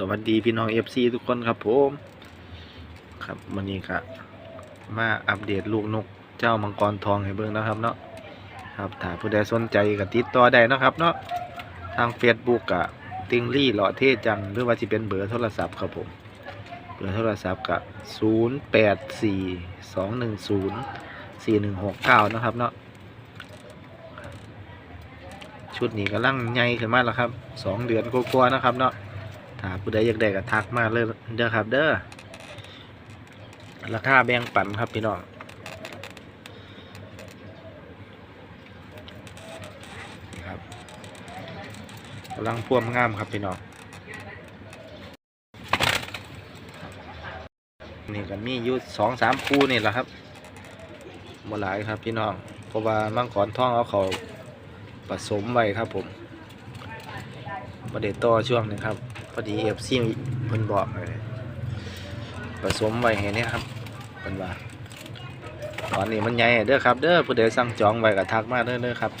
สวัสดีพี่น้องเอฟซีทุกคนครับผมครับวันนี้ครับมาอัปเดตลูกนกเจ้ามังกรทองให้เบิ่งนะครับเนาะครับถ้าผู้ใดสนใจก็ติดต่อได้นะครับเนาะทาง Facebook กะติงลี่หล่อเท่จังหรือว่าจะเป็นเบอร์โทรศัพท์ครับผมเบอร์โทรศัพท์กะ0 8 4 2 1 0 4 1 6 9 นะครับเนาะชุดนี้กำลังใหญ่ขึ้นมาแล้วครับสองเดือนกว่าๆนะครับเนาะ ถ้าผู้ใดอยากได้ก็ทักมาเลยเด้อครับ เด้อราคาแบ่งปันครับพี่น้องนะครับกำลังพ่วมงามครับพี่น้องนี่ก็มีอยู่สองสามคู่นี่แหละครับบ่หลายครับพี่น้องเพราะว่ามังกรท่องเอาเขาผสมไว้ครับผมประเด็ต่อช่วงนึงครับ อดีเอฟซีเพิ่นบอกเลยผสมไว้ให้เนี่ยครับเพิ่นว่าตอนนี้มันใหญ่เด้อครับ เด้อผู้ใดสั่งจองไว้ก็ทักมาเด้อเด้อครับ